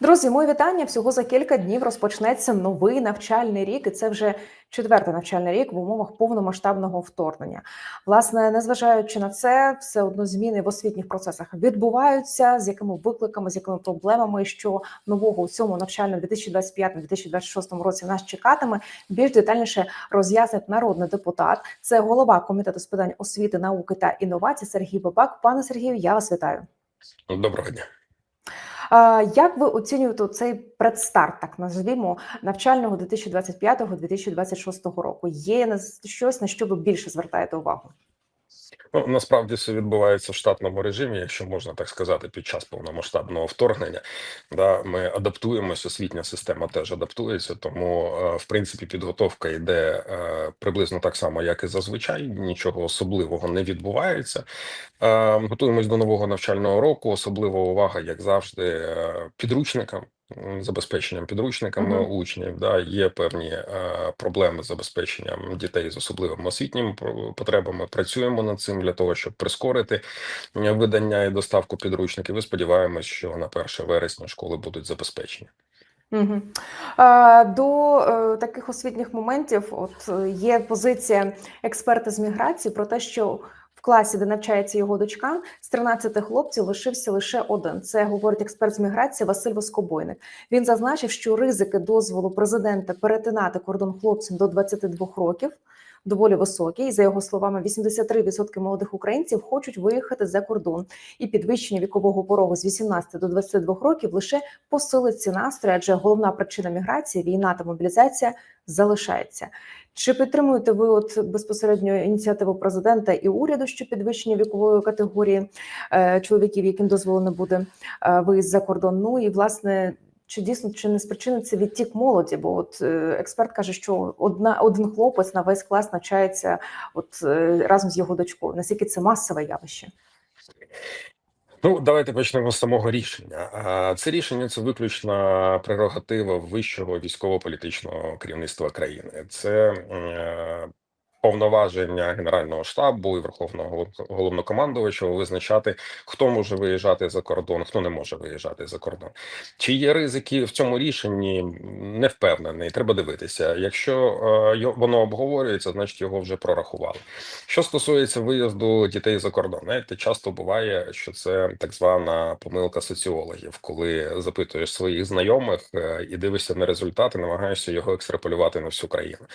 Друзі, мої вітання. Всього за кілька днів розпочнеться новий навчальний рік, і це вже четвертий навчальний рік в умовах повномасштабного вторгнення. Власне, незважаючи на це, все одно зміни в освітніх процесах відбуваються. З якими викликами, з якими проблемами, що нового у цьому навчальному 2025-2026 році нас чекатиме, більш детальніше роз'яснить народний депутат. Це голова комітету з питань освіти, науки та інновацій Сергій Бабак. Пане Сергію, я вас вітаю. Доброго дня. Як ви оцінюєте цей предстарт, так назвімо, навчального 2025-2026 року? Є щось на що ви більше звертаєте увагу? Ну насправді все відбувається в штатному режимі, якщо можна так сказати, під час повномасштабного вторгнення. Да, ми адаптуємося, освітня система теж адаптується, тому е, в принципі підготовка йде е, приблизно так само, як і зазвичай. Нічого особливого не відбувається. Е, Готуємось до нового навчального року. Особлива увага, як завжди, підручникам. Забезпеченням підручниками Мгм. учнів, да, є певні е, проблеми з забезпеченням дітей з особливими освітніми по- потребами. Працюємо над цим для того, щоб прискорити видання і доставку підручників. І сподіваємось, що на 1 вересня школи будуть забезпечені. Угу. До е, таких освітніх моментів, от е, є позиція експерта з міграції про те, що класі, де навчається його дочка, з 13 хлопців лишився лише один. Це говорить експерт з міграції Василь Воскобойник. Він зазначив, що ризики дозволу президента перетинати кордон хлопцям до 22 років. Доволі високі, і за його словами, 83% молодих українців хочуть виїхати за кордон, і підвищення вікового порогу з 18 до 22 років лише посилить ці настрої, адже головна причина міграції війна та мобілізація залишається. Чи підтримуєте ви от безпосередньо ініціативу президента і уряду, що підвищення вікової категорії е, чоловіків, яким дозволено буде е, виїзд за кордон? Ну і власне. Чи дійсно чи не спричиниться відтік молоді? Бо от е, експерт каже, що одна один хлопець на весь клас навчається от разом з його дочкою. Наскільки це масове явище? Ну, давайте почнемо з самого рішення. Це рішення це виключна прерогатива вищого військово-політичного керівництва країни. Це е, повноваження Генерального штабу і Верховного головнокомандувача визначати, хто може виїжджати за кордон, хто не може виїжджати за кордон. Чи є ризики в цьому рішенні? Не впевнений. Треба дивитися. Якщо е, воно обговорюється, значить його вже прорахували. Що стосується виїзду дітей за кордон, знаєте, часто буває, що це так звана помилка соціологів, коли запитуєш своїх знайомих е, і дивишся на результати, намагаєшся його екстраполювати на всю країну.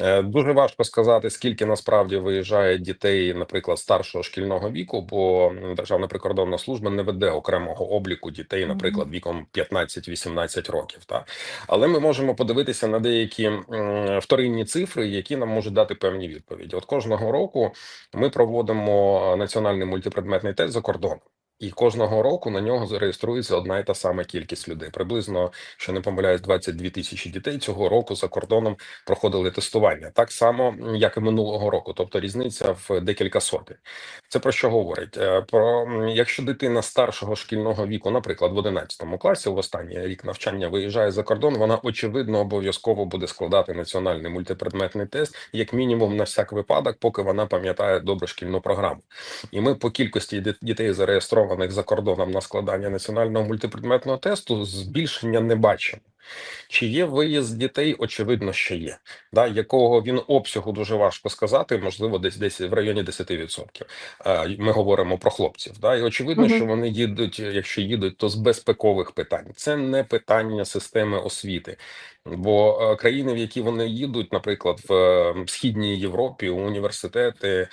Е, Дуже важко сказати, скільки насправді виїжджає дітей, наприклад, старшого шкільного віку, бо Державна прикордонна служба не веде окремого обліку дітей, наприклад, віком 15-18 років. Та але ми можемо подивитися на деякі вторинні цифри, які нам можуть дати певні відповіді. От кожного року ми проводимо національний мультипредметний тест за кордоном. І кожного року на нього зареєструється одна і та сама кількість людей. Приблизно, що не помиляюсь, 22 тисячі дітей цього року за кордоном проходили тестування, так само як і минулого року. Тобто різниця в декілька сотень. Це про що говорить? Е, Про якщо дитина старшого шкільного віку, наприклад, в 11 класі, в останній рік навчання виїжджає за кордон, вона очевидно обов'язково буде складати національний мультипредметний тест, як мінімум на всяк випадок, поки вона пам'ятає добре шкільну програму. І ми по кількості дітей, зареєстрованих за кордоном на складання національного мультипредметного тесту, збільшення не бачимо. Чи є виїзд дітей? Очевидно, що є. Да, якого він обсягу дуже важко сказати, можливо, десь десь в районі 10%. Е, Ми говоримо про хлопців. Да, і очевидно, Мгм. що вони їдуть, якщо їдуть, то з безпекових питань. Це не питання системи освіти. Бо е, країни, в які вони їдуть, наприклад, в е, східній Європі, університети.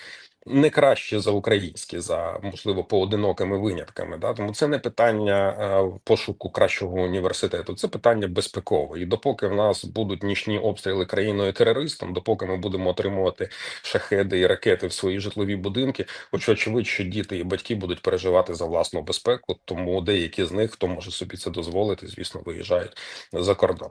Не краще за українські, за можливо поодинокими винятками. Да? Тому це не питання е, пошуку кращого університету, це питання безпекове. І допоки в нас будуть нічні обстріли країною терористом, допоки ми будемо отримувати шахеди і ракети в свої житлові будинки, хоч очевидь, що діти і батьки будуть переживати за власну безпеку, тому деякі з них, хто може собі це дозволити, звісно, виїжджають за кордон.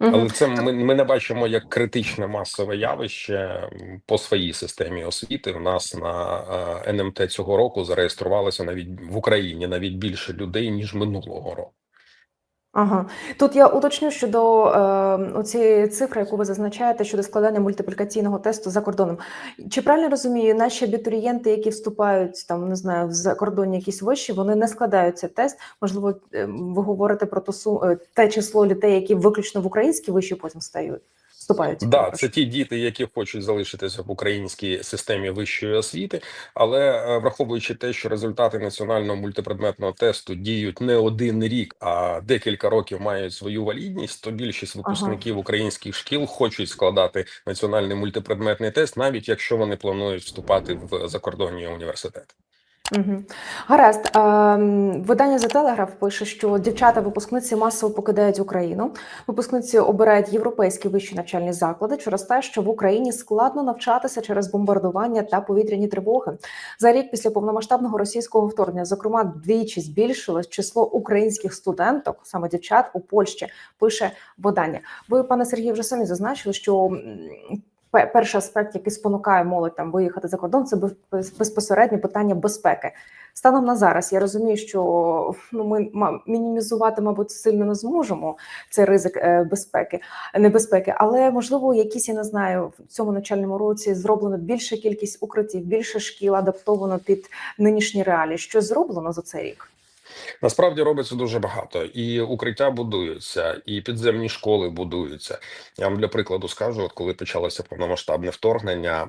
Але це ми, ми не бачимо як критичне масове явище по своїй системі освіти. В нас на НМТ цього року зареєструвалося навіть в Україні навіть більше людей ніж минулого року. Ага. Тут я уточню щодо е, цієї цифри, яку ви зазначаєте щодо складання мультиплікаційного тесту за кордоном. Чи правильно розумію, наші абітурієнти, які вступають там, не знаю, в закордонні якісь виші, вони не складають цей тест? Можливо, е, ви говорите про ту су- е, те число людей, які виключно в українські виші потім стають, вступають. Да, це ті діти, які хочуть залишитися в українській системі вищої освіти, але е, враховуючи те, що результати національного мультипредметного тесту діють не один рік, а декілька років мають свою валідність, то більшість випускників українських шкіл хочуть складати національний мультипредметний тест, навіть якщо вони планують вступати в закордонні університети. Угу. Гаразд. Видання The Telegraph пише, що дівчата-випускниці масово покидають Україну. Випускниці обирають європейські вищі навчальні заклади через те, що в Україні складно навчатися через бомбардування та повітряні тривоги. За рік після повномасштабного російського вторгнення, зокрема, двічі збільшилось число українських студенток, саме дівчат у Польщі. Пише видання. Ви, пане Сергію, вже самі зазначили, що. Перший аспект, який спонукає молодь там виїхати за кордон, це без- безпосередньо питання безпеки. Станом на зараз я розумію, що ну ми мінімізувати, мабуть, сильно не зможемо цей ризик е, безпеки, небезпеки, але можливо, якісь я не знаю в цьому навчальному році зроблено більша кількість укриттів, більше шкіл адаптовано під нинішні реалії. Що зроблено за цей рік? Насправді робиться дуже багато, і укриття будуються, і підземні школи будуються. Я вам для прикладу скажу: от коли почалося повномасштабне вторгнення,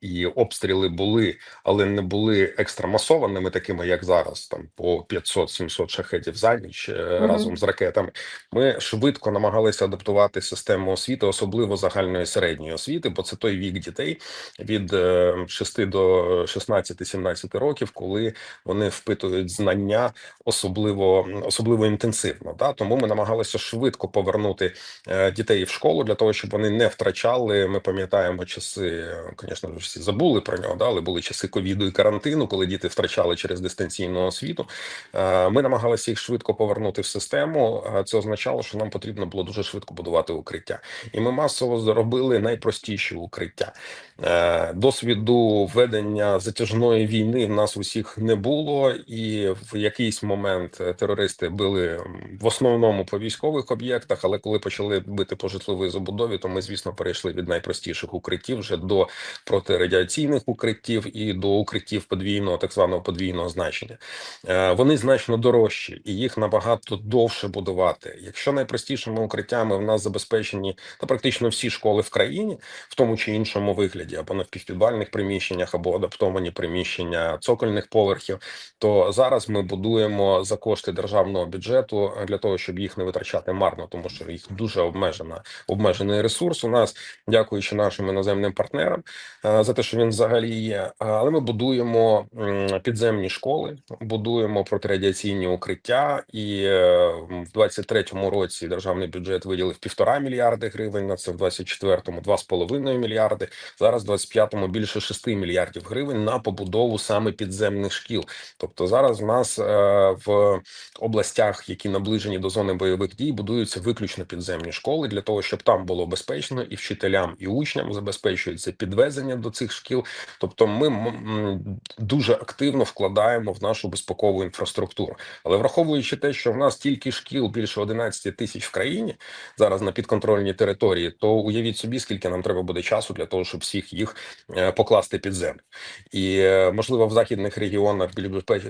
і обстріли були, але не були екстрамасованими, такими як зараз, там по 500-700 шахетів за ніч е, Мгм. разом з ракетами. Ми швидко намагалися адаптувати систему освіти, особливо загальної середньої освіти, бо це той вік дітей від е, 6 до 16-17 років, коли вони впитують знання особливо особливо інтенсивно. Да? Тому ми намагалися швидко повернути е, дітей в школу для того, щоб вони не втрачали. Ми пам'ятаємо часи, звісно всі забули про нього, да? але були часи ковіду і карантину, коли діти втрачали через дистанційну освіту. Е, Ми намагалися їх швидко повернути в систему. Це означало, що нам потрібно було дуже швидко будувати укриття, і ми масово зробили найпростіші укриття. Е, Досвіду ведення затяжної війни в нас усіх не було, і в якийсь момент е, терористи били в основному по військових об'єктах. Але коли почали бити по житловій забудові, то ми, звісно, перейшли від найпростіших укриттів вже до протирадіаційних укриттів і до укриттів подвійного, так званого подвійного значення. Е, Вони значно дорожчі і їх набагато довше будувати. Якщо найпростішими укриттями в нас забезпечені та практично всі школи в країні, в тому чи іншому вигляді, або на півпідвальних приміщеннях, або адаптовані приміщення цокольних поверхів, то зараз ми будуємо за кошти державного бюджету е, для того, щоб їх не витрачати марно, тому що їх дуже обмежена обмежений ресурс. У нас, дякуючи нашим іноземним партнерам, е, за те, що він взагалі є. Але ми будуємо підземні школи, будуємо протирадіаційні укриття, і е, в 23-му році державний бюджет виділив півтора мільярди гривень на це, в 24-му два з половиною мільярди. Зараз в 25-му більше 6 мільярдів гривень на побудову саме підземних шкіл. Тобто зараз в нас в областях, які наближені до зони бойових дій, будуються виключно підземні школи для того, щоб там було безпечно, і вчителям, і учням забезпечується підвезення до цих шкіл. Тобто, ми дуже активно вкладаємо в нашу безпекову інфраструктуру. Але враховуючи те, що в нас тільки шкіл більше 11 тисяч в країні зараз на підконтрольній території, то уявіть собі, скільки нам треба буде часу для того, щоб всіх їх е, покласти під землю. І е, можливо в західних регіонах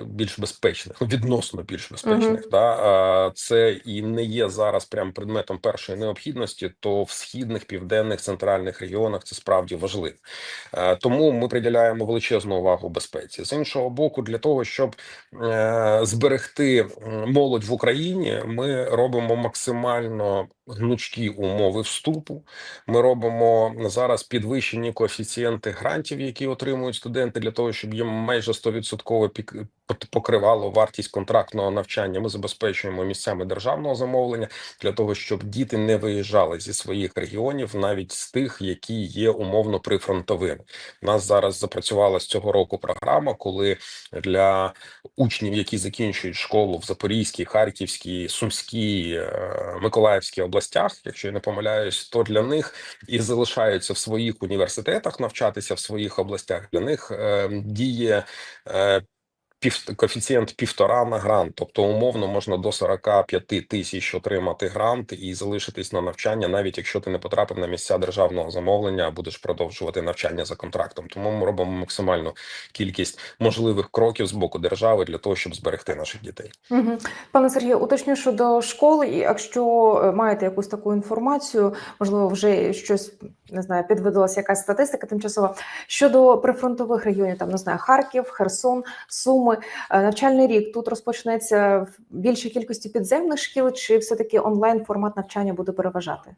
більш безпечних, ну відносно більш безпечних, да а, це і не є зараз прям предметом першої необхідності. То в східних, південних, центральних регіонах це справді важливо. Тому ми приділяємо величезну увагу безпеці. З іншого боку, для того, щоб е, зберегти молодь в Україні, ми робимо максимально гнучкі умови вступу. Ми робимо зараз підвищені коефіцієнти грантів, які отримують студенти, для того, щоб їм майже 100% покривало вартість контрактного навчання. Ми забезпечуємо місцями державного замовлення для того, щоб діти не виїжджали зі своїх регіонів, навіть з тих, які є умовно прифронтовими. У нас зараз запрацювала з цього року програма, коли для учнів, які закінчують школу в Запорізькій, Харківській, Сумській, е, Миколаївській областях, якщо я не помиляюсь, то для них і залишаються в своїх університетах навчатися в своїх областях. Для них е, діє. Е, пів коефіцієнт півтора на грант, тобто умовно можна до 45 тисяч отримати грант і залишитись на навчання, навіть якщо ти не потрапив на місця державного замовлення, а будеш продовжувати навчання за контрактом. Тому ми робимо максимальну кількість можливих кроків з боку держави для того, щоб зберегти наших дітей. Мгм. Пане Сергію, уточню щодо школи, і якщо е, маєте якусь таку інформацію, можливо, вже щось не знаю, підводилася якась статистика тимчасова щодо прифронтових регіонів, там не знаю, Харків, Херсон, Суми. Е, Навчальний рік тут розпочнеться в більшій кількості підземних шкіл, чи все таки онлайн формат навчання буде переважати?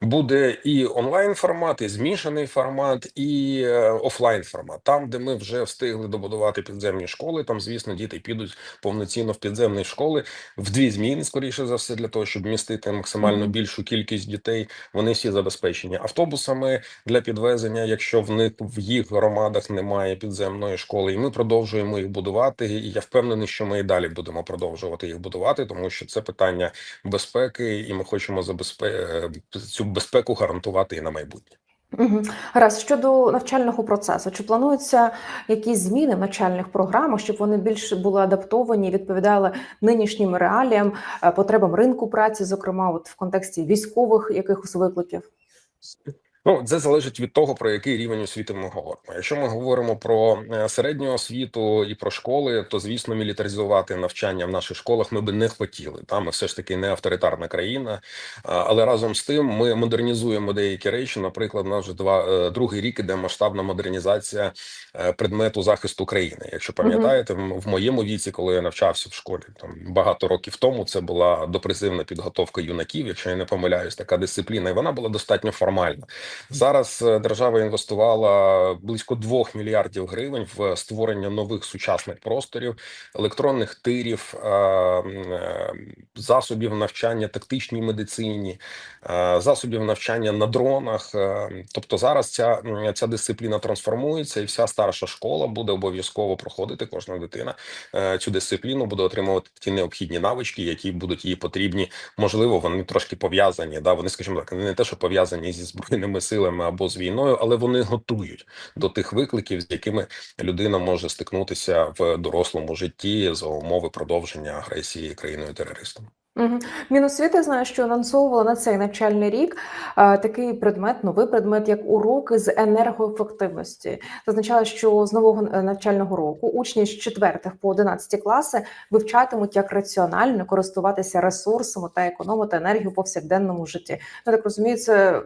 Буде і онлайн формат, і змішаний формат, і е, офлайн формат. Там, де ми вже встигли добудувати підземні школи, там, звісно, діти підуть повноцінно в підземні школи в дві зміни, скоріше за все, для того, щоб містити максимально більшу кількість дітей. Вони всі забезпечені автобусами для підвезення, якщо в них в їх громадах немає підземної школи, і ми продовжуємо їх будувати. І я впевнений, що ми і далі будемо продовжувати їх будувати, тому що це питання безпеки, і ми хочемо забезпе... цю безпеку гарантувати і на майбутнє. Угу. Гаразд, щодо навчального процесу, чи плануються якісь зміни в навчальних програмах, щоб вони більше були адаптовані, і відповідали нинішнім реаліям, е, потребам ринку праці, зокрема, от в контексті військових якихось викликів? Ну, це залежить від того, про який рівень освіти ми говоримо. Якщо ми говоримо про е, середню освіту і про школи, то звісно, мілітаризувати навчання в наших школах ми би не хотіли. Там ми все ж таки не авторитарна країна, але разом з тим ми модернізуємо деякі речі. Наприклад, у нас вже два е, другий рік іде масштабна модернізація е, предмету захисту країни. Якщо пам'ятаєте, в моєму віці, коли я навчався в школі, там багато років тому, це була допризивна підготовка юнаків. Якщо я не помиляюсь, така дисципліна, і вона була достатньо формальна. Зараз е, держава інвестувала близько 2 мільярдів гривень в створення нових сучасних просторів, електронних тирів, е, е, засобів навчання тактичній медицині, засобів навчання на дронах. Тобто зараз ця, ця дисципліна трансформується, і вся старша школа буде обов'язково проходити. Кожна дитина цю дисципліну буде отримувати ті необхідні навички, які будуть їй потрібні. Можливо, вони трошки пов'язані. Да, вони, скажімо так, не те, що пов'язані зі збройними силами або з війною, але вони готують до тих викликів, з якими людина може стикнутися в дорослому житті за умови продовження агресії країною терористом. Угу. Міносвіти знаю, що анонсовувала на цей навчальний рік е, такий предмет, новий предмет, як уроки з енергоефективності. Зазначала, що з нового е, навчального року учні з 4 по 11 класи вивчатимуть, як раціонально користуватися ресурсами та економити енергію у повсякденному житті. Ну, Я так розумію, це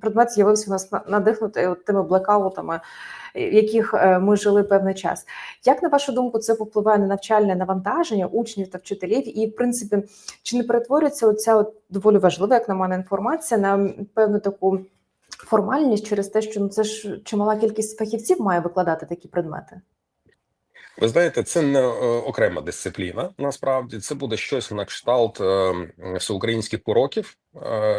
предмет з'явився у нас надихнутий от тими блекаутами, в яких е, ми жили певний час. Як на вашу думку, це впливає на навчальне навантаження учнів та вчителів? І, в принципі, чи не перетворюється оця от доволі важлива, як на мене, інформація на певну таку формальність через те, що ну це ж чимала кількість фахівців має викладати такі предмети? Ви знаєте, це не е, окрема дисципліна. Насправді це буде щось на кшталт е, всеукраїнських уроків, е,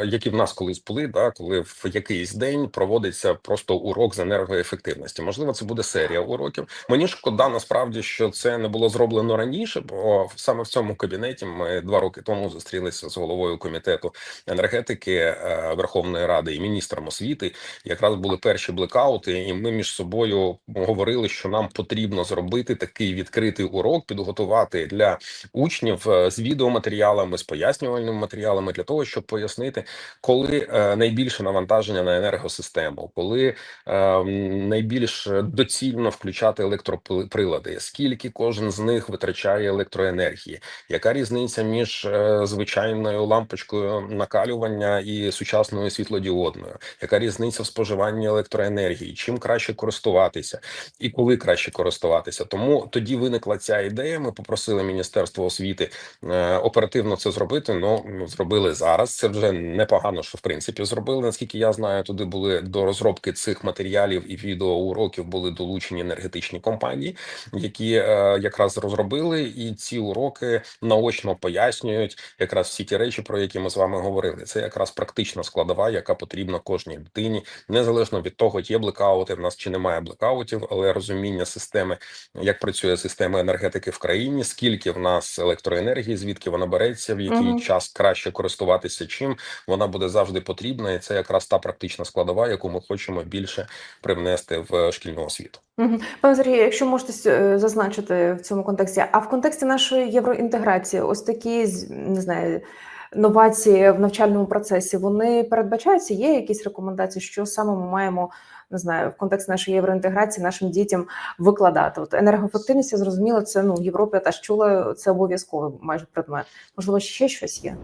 які в нас колись були. Да, коли в якийсь день проводиться просто урок з енергоефективності. Можливо, це буде серія уроків. Мені шкода насправді, що це не було зроблено раніше, бо саме в цьому кабінеті ми два роки тому зустрілися з головою комітету енергетики е, Верховної Ради і міністром освіти. Якраз були перші блекаути, і ми між собою говорили, що нам потрібно зробити такий відкритий урок, підготувати для учнів е, з відеоматеріалами, з пояснювальними матеріалами для того, щоб пояснити, коли е, найбільше навантаження на енергосистему, коли е, найбільш доцільно включати електроприлади, скільки кожен з них витрачає електроенергії, яка різниця між е, звичайною лампочкою накалювання і сучасною світлодіодною, яка різниця в споживанні електроенергії, чим краще користуватися і коли краще користуватися. Тому тоді виникла ця ідея. Ми попросили Міністерство освіти оперативно це зробити. Ну, зробили зараз. Це вже непогано, що в принципі зробили. Наскільки я знаю, туди були до розробки цих матеріалів і відеоуроків були долучені енергетичні компанії, які е, якраз розробили і ці уроки наочно пояснюють якраз всі ті речі, про які ми з вами говорили. Це якраз практична складова, яка потрібна кожній дитині, незалежно від того, є блекаути в нас чи немає блекаутів, але розуміння системи, як працює система енергетики в країні, скільки в нас електроенергії, звідки вона береться, в який Мгм. час краще користуватися, чи чим вона буде завжди потрібна, і це якраз та практична складова, яку ми хочемо більше привнести в шкільну освіту. Пане Сергію, якщо можете е, зазначити в цьому контексті, а в контексті нашої євроінтеграції, ось такі не знаю. Новації в навчальному процесі вони передбачаються. Є якісь рекомендації, що саме ми маємо не знаю в контексті нашої євроінтеграції нашим дітям викладати? От енергоефективність, я зрозуміла, це ну в Європі я теж чула, це обов'язковий майже предмет. Можливо, ще щось є.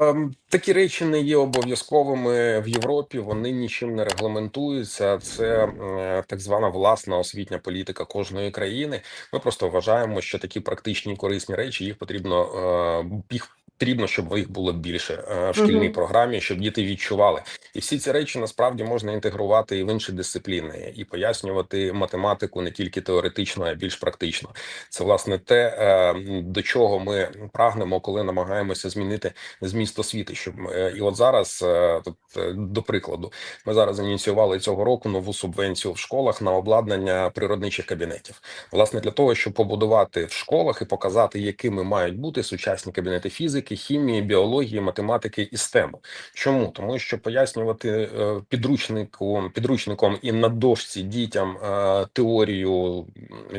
Ем, Такі речі не є обов'язковими в Європі. Вони нічим не регламентуються. Це е, так звана власна освітня політика кожної країни. Ми просто вважаємо, що такі практичні корисні речі їх потрібно е, їх. Потрібно, щоб їх було більше е, в шкільній Мгм. програмі, щоб діти відчували, і всі ці речі насправді можна інтегрувати і в інші дисципліни, і пояснювати математику не тільки теоретично, а більш практично. Це власне те, е, до чого ми прагнемо, коли намагаємося змінити зміст освіти. Щоб і от зараз, е, тут е, до прикладу, ми зараз ініціювали цього року нову субвенцію в школах на обладнання природничих кабінетів. Власне, для того, щоб побудувати в школах і показати, якими мають бути сучасні кабінети фізики, хімії, біології, математики і STEM. Чому тому, що пояснювати е, підручнику підручником і на дошці дітям е, теорію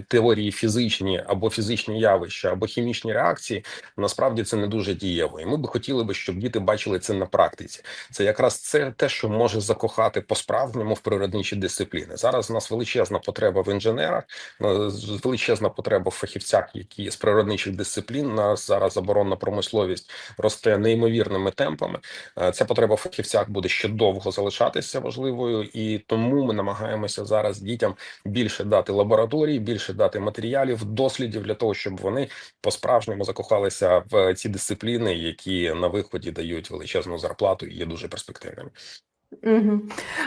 теорії фізичні або фізичні явища, або хімічні реакції, насправді це не дуже дієво. І ми би хотіли би, щоб діти бачили це на практиці. Це якраз це те, що може закохати по-справжньому в природничі дисципліни. Зараз у нас величезна потреба в інженерах, величезна потреба в фахівцях, які з природничих дисциплін. У нас зараз оборонна промисловість росте неймовірними темпами. Е, Ця потреба в фахівцях буде ще довго залишатися важливою, і тому ми намагаємося зараз дітям більше дати лабораторій, більше дати матеріалів, дослідів для того, щоб вони по-справжньому закохалися в ці дисципліни, які на виході дають величезну зарплату і є дуже перспективними. Угу.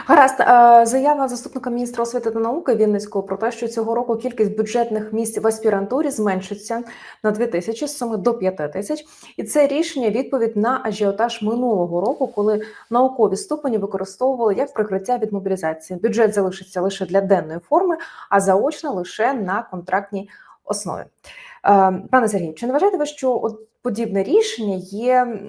Гаразд, Е, заява заступника міністра освіти та науки Вінницького про те, що цього року кількість бюджетних місць в аспірантурі зменшиться на 2 тисячі з 7 до 5 тисяч. І це рішення відповідь на ажіотаж минулого року, коли наукові ступені використовували як прикриття від мобілізації. Бюджет залишиться лише для денної форми, а заочно лише на контрактній основі. Е, Пане Сергію, чи не вважаєте ви, що от подібне рішення є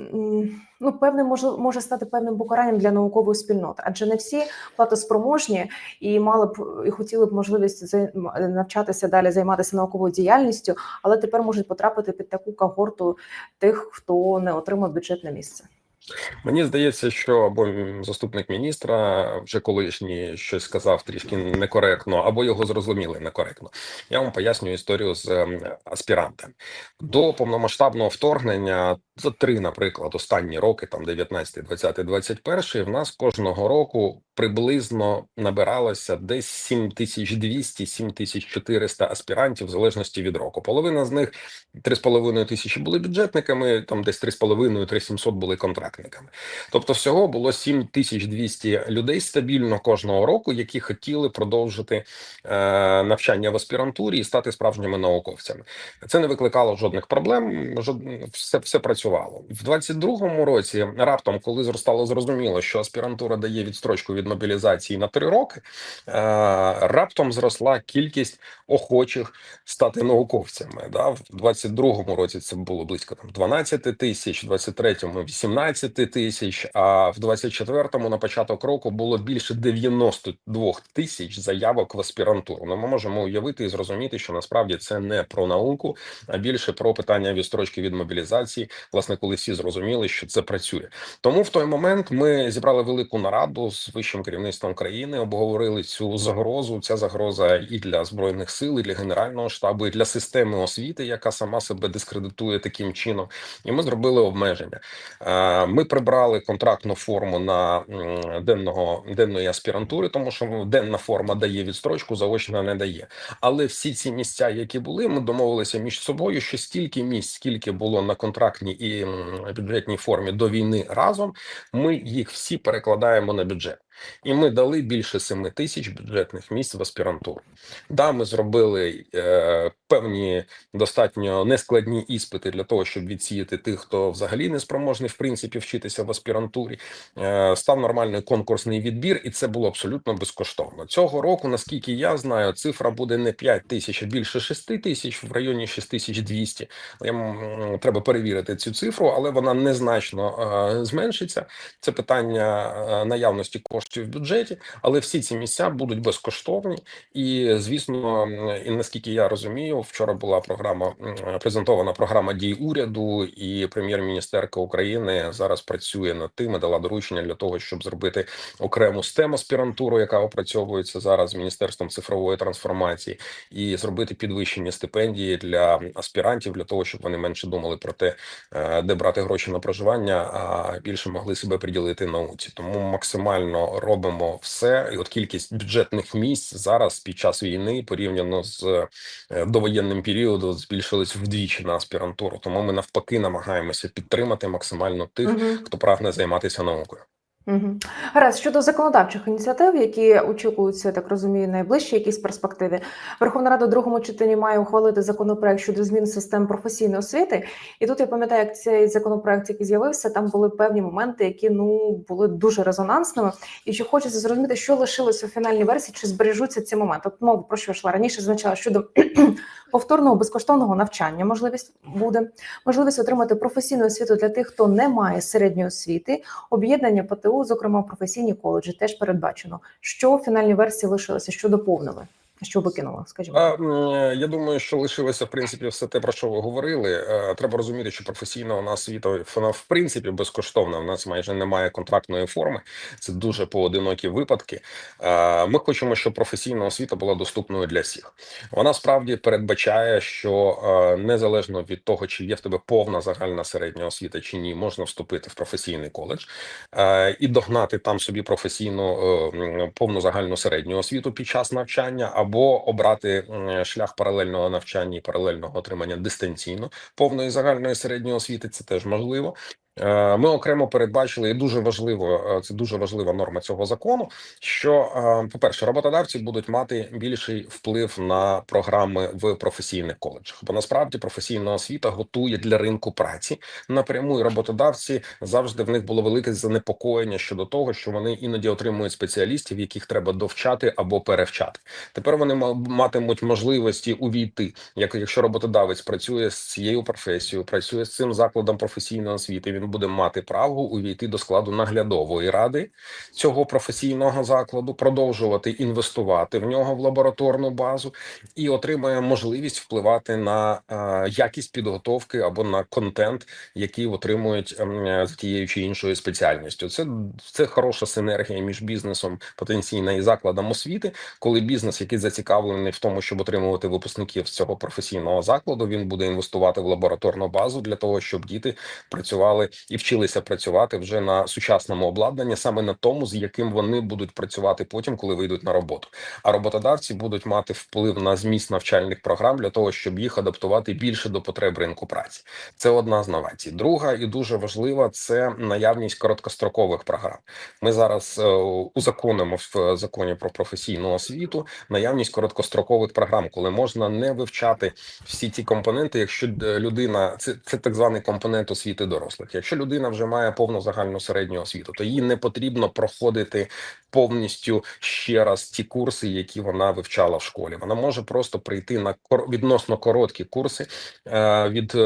ну певним може, може стати певним покаранням для наукової спільноти, адже не всі платоспроможні і мали б і хотіли б можливість навчатися далі займатися науковою діяльністю, але тепер можуть потрапити під таку когорту тих, хто не отримав бюджетне місце. Мені здається, що або заступник міністра вже колишній щось сказав трішки некоректно, або його зрозуміли некоректно. Я вам пояснюю історію з ем, аспірантами до повномасштабного вторгнення. За три, наприклад, останні роки, там 19, 20, 21, в нас кожного року приблизно набиралося десь 7200 7400 аспірантів в залежності від року. Половина з них 3,5 тисячі були бюджетниками, там десь 3,5 3700 були контрактниками. Тобто, всього було 7200 людей стабільно кожного року, які хотіли продовжити е, навчання в аспірантурі і стати справжніми науковцями. Це не викликало жодних проблем. Жод... все, все працювало в 22-му році. Раптом, коли зростало зрозуміло, що аспірантура дає відстрочку від мобілізації на три роки, е, раптом зросла кількість охочих стати науковцями. Да? В 22-му році це було близько там 12 тисяч, в 23-му 18 тисяч, а в 24-му на початок року було більше 92 тисяч заявок в аспірантуру. Ну, ми можемо уявити і зрозуміти, що насправді це не про науку, а більше про питання відстрочки від мобілізації, власне, коли всі зрозуміли, що це працює. Тому в той момент ми зібрали велику нараду з вищим керівництвом країни, обговорили цю загрозу. Ця загроза і для збройних сил, і для генерального штабу, і для системи освіти, яка сама себе дискредитує таким чином. І ми зробили обмеження. Ми прибрали контрактну форму на денного денної аспірантури, тому що денна форма дає відстрочку, заочна не дає. Але всі ці місця, які були, ми домовилися між собою, що стільки місць, скільки було на контрактній і бюджетній формі до війни разом, ми їх всі перекладаємо на бюджет. І ми дали більше 7 тисяч бюджетних місць в аспірантуру. Да, ми зробили е, певні достатньо нескладні іспити для того, щоб відсіяти тих, хто взагалі не спроможний в принципі вчитися в аспірантурі. Е, став нормальний конкурсний відбір, і це було абсолютно безкоштовно. Цього року, наскільки я знаю, цифра буде не 5 тисяч, а більше 6 тисяч в районі 6200. Я, Треба перевірити цю цифру, але вона незначно е, зменшиться. Це питання е, наявності коштів в бюджеті, але всі ці місця будуть безкоштовні. І звісно, і наскільки я розумію, вчора була програма презентована програма дій уряду, і прем'єр-міністерка України зараз працює над тим, і дала доручення для того, щоб зробити окрему STEM аспірантуру, яка опрацьовується зараз з міністерством цифрової трансформації, і зробити підвищення стипендії для аспірантів для того, щоб вони менше думали про те, е, де брати гроші на проживання, а більше могли себе приділити науці. Тому максимально робимо все. І от кількість бюджетних місць зараз під час війни порівняно з е, довоєнним періодом збільшились вдвічі на аспірантуру. Тому ми навпаки намагаємося підтримати максимально тих, угу. хто прагне займатися наукою. Гаразд, щодо законодавчих ініціатив, які очікуються, так розумію, найближчі якісь перспективи. Верховна Рада у другому читанні має ухвалити законопроект щодо змін систем професійної освіти. І тут я пам'ятаю, як цей законопроект, який з'явився, там були певні моменти, які ну були дуже резонансними. І чи хочеться зрозуміти, що лишилось у фінальній версії, чи збережуться ці моменти? От мова про що йшла раніше, означала щодо повторного безкоштовного навчання. Можливість буде можливість отримати професійну освіту для тих, хто не має середньої освіти. Об'єднання ПТУ, зокрема професійні коледжі, теж передбачено. Що в фінальній версії лишилося, що доповнили, що викинули, скажімо. А, е, я думаю, що лишилося в принципі все те, про що ви говорили. Е, Треба розуміти, що професійна у нас освіта вона в принципі безкоштовна. У нас майже немає контрактної форми. Це дуже поодинокі випадки. Е, Ми хочемо, щоб професійна освіта була доступною для всіх. Вона справді передбачає, що незалежно від того, чи є в тебе повна загальна середня освіта чи ні, можна вступити в професійний коледж і догнати там собі професійну повну загальну середню освіту під час навчання, або обрати шлях паралельного навчання і паралельного отримання дистанційно повної загальної середньої освіти. Це теж можливо. Е, Ми окремо передбачили і дуже важливо. е, Це дуже важлива норма цього закону. Що е, по перше, роботодавці будуть мати більший вплив на програми в професійних коледжах, бо насправді професійна освіта готує для ринку праці напряму. І роботодавці завжди в них було велике занепокоєння щодо того, що вони іноді отримують спеціалістів, яких треба довчати або перевчати. Тепер вони ма- матимуть можливості увійти, як якщо роботодавець працює з цією професією, працює з цим закладом професійної освіти. Він буде мати право увійти до складу наглядової ради цього професійного закладу, продовжувати інвестувати в нього в лабораторну базу і отримує можливість впливати на е, якість підготовки або на контент, який отримують ем, з тією чи іншою спеціальністю. Це, це хороша синергія між бізнесом потенційна і закладом освіти, коли бізнес, який зацікавлений в тому, щоб отримувати випускників з цього професійного закладу, він буде інвестувати в лабораторну базу для того, щоб діти працювали і вчилися працювати вже на сучасному обладнанні, саме на тому, з яким вони будуть працювати потім, коли вийдуть на роботу. А роботодавці будуть мати вплив на зміст навчальних програм для того, щоб їх адаптувати більше до потреб ринку праці. Це одна з новацій. Друга і дуже важлива це наявність короткострокових програм. Ми зараз е, узаконимо в законі про професійну освіту наявність короткострокових програм, коли можна не вивчати всі ті компоненти, якщо е, людина це, це так званий компонент освіти дорослих. Якщо людина вже має повну загальну середню освіту, то їй не потрібно проходити повністю ще раз ті курси, які вона вивчала в школі. Вона може просто прийти на відносно короткі курси е, від.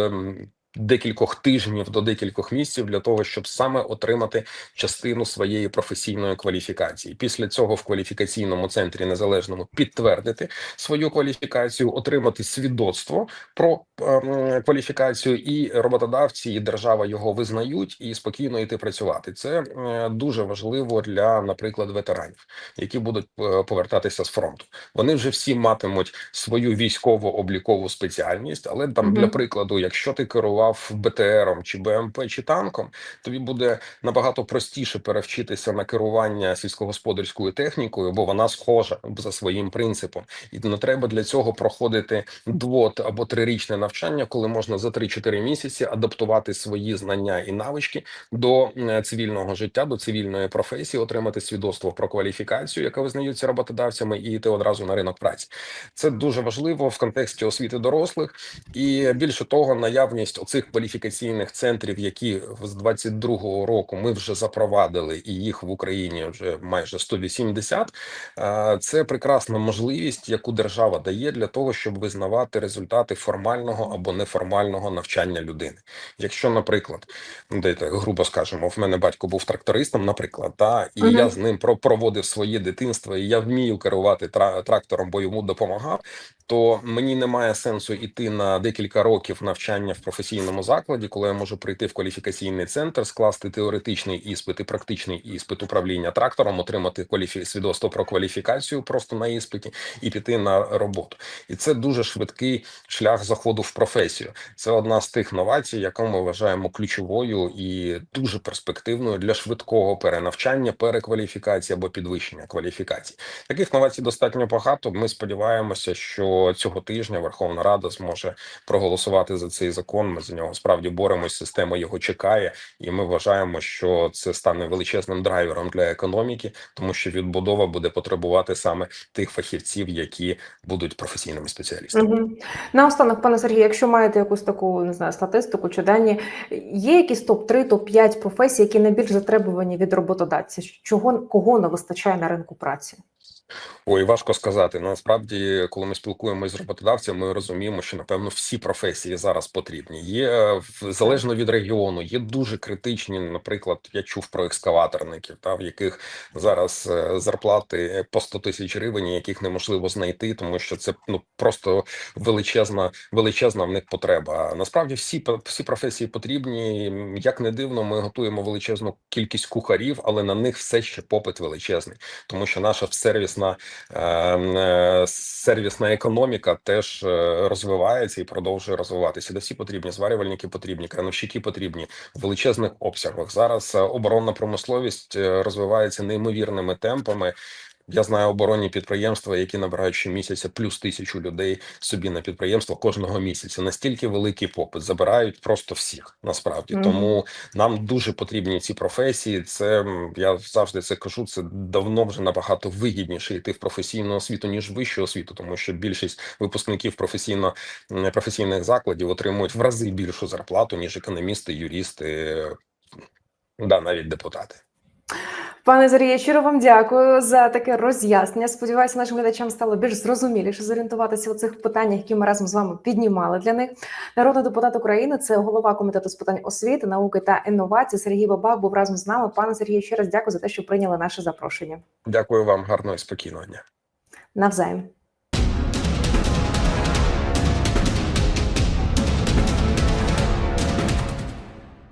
Декількох тижнів до декількох місяців для того, щоб саме отримати частину своєї професійної кваліфікації. Після цього в кваліфікаційному центрі незалежному підтвердити свою кваліфікацію, отримати свідоцтво про ем, кваліфікацію, і роботодавці і держава його визнають і спокійно йти працювати. Це е, дуже важливо для, наприклад, ветеранів, які будуть е, повертатися з фронту. Вони вже всі матимуть свою військово-облікову спеціальність, але там Мгм. для прикладу, якщо ти керував керував БТРом чи БМП чи танком, тобі буде набагато простіше перевчитися на керування сільськогосподарською технікою, бо вона схожа за своїм принципом, і не треба для цього проходити двот або трирічне навчання, коли можна за 3-4 місяці адаптувати свої знання і навички до цивільного життя, до цивільної професії, отримати свідоцтво про кваліфікацію, яка визнаються роботодавцями, і йти одразу на ринок праці. Це дуже важливо в контексті освіти дорослих, і більше того, наявність оцих кваліфікаційних центрів, які з 22-го року ми вже запровадили, і їх в Україні вже майже 180, е, Це прекрасна можливість, яку держава дає для того, щоб визнавати результати формального або неформального навчання людини. Якщо, наприклад, дайте грубо скажемо, в мене батько був трактористом, наприклад, та і Мгм. я з ним про- проводив своє дитинство, і я вмію керувати трактором, бо йому допомагав. То мені немає сенсу іти на декілька років навчання в професійному закладі, коли я можу прийти в кваліфікаційний центр, скласти теоретичний іспит і практичний іспит управління трактором, отримати кваліфі... свідоцтво про кваліфікацію просто на іспиті і піти на роботу. І це дуже швидкий шлях заходу в професію. Це одна з тих новацій, яку ми вважаємо ключовою і дуже перспективною для швидкого перенавчання, перекваліфікації або підвищення кваліфікації. Таких новацій достатньо багато. Ми сподіваємося, що цього тижня Верховна Рада зможе проголосувати за цей закон. Ми за нього справді боремось. Система його чекає, і ми вважаємо, що це стане величезним драйвером для економіки, тому що відбудова буде потребувати саме тих фахівців, які будуть професійними спеціалістами. Угу. Наостанок, пане Сергію, якщо маєте якусь таку не знаю, статистику чи дані, є якісь топ 3 топ 5 професій, які найбільш затребувані від роботодавців? Чого кого не вистачає на ринку праці? Ой, важко сказати. Насправді, коли ми спілкуємося з роботодавцями, ми розуміємо, що напевно всі професії зараз потрібні. Є е, залежно від регіону, є дуже критичні. Наприклад, я чув про екскаваторників, та в яких зараз е, зарплати по 100 тисяч гривень, яких неможливо знайти, тому що це ну просто величезна, величезна в них потреба. Насправді всі всі професії потрібні. Як не дивно, ми готуємо величезну кількість кухарів, але на них все ще попит величезний, тому що наша сервісна е, е, сервісна економіка теж е, розвивається і продовжує розвиватися. Де всі потрібні зварювальники потрібні, крановщики потрібні в величезних обсягах. Зараз е, оборонна промисловість розвивається неймовірними темпами. Я знаю оборонні підприємства, які набирають щомісяця плюс тисячу людей собі на підприємство кожного місяця. Настільки великий попит забирають просто всіх насправді. Мгм. Тому нам дуже потрібні ці професії. Це я завжди це кажу. Це давно вже набагато вигідніше йти в професійну освіту ніж в вищу освіту, тому що більшість випускників професійно професійних закладів отримують в рази більшу зарплату ніж економісти, юристи, да навіть депутати. Пане Сергію, щиро вам дякую за таке роз'яснення. Сподіваюся, нашим глядачам стало більш зрозуміліше зорієнтуватися у цих питаннях, які ми разом з вами піднімали для них. Народний депутат України, це голова комітету з питань освіти, науки та інновацій. Сергій Бабак був разом з нами. Пане Сергію, ще раз дякую за те, що прийняли наше запрошення. Дякую вам, гарного і спокійного дня. Навзаєм.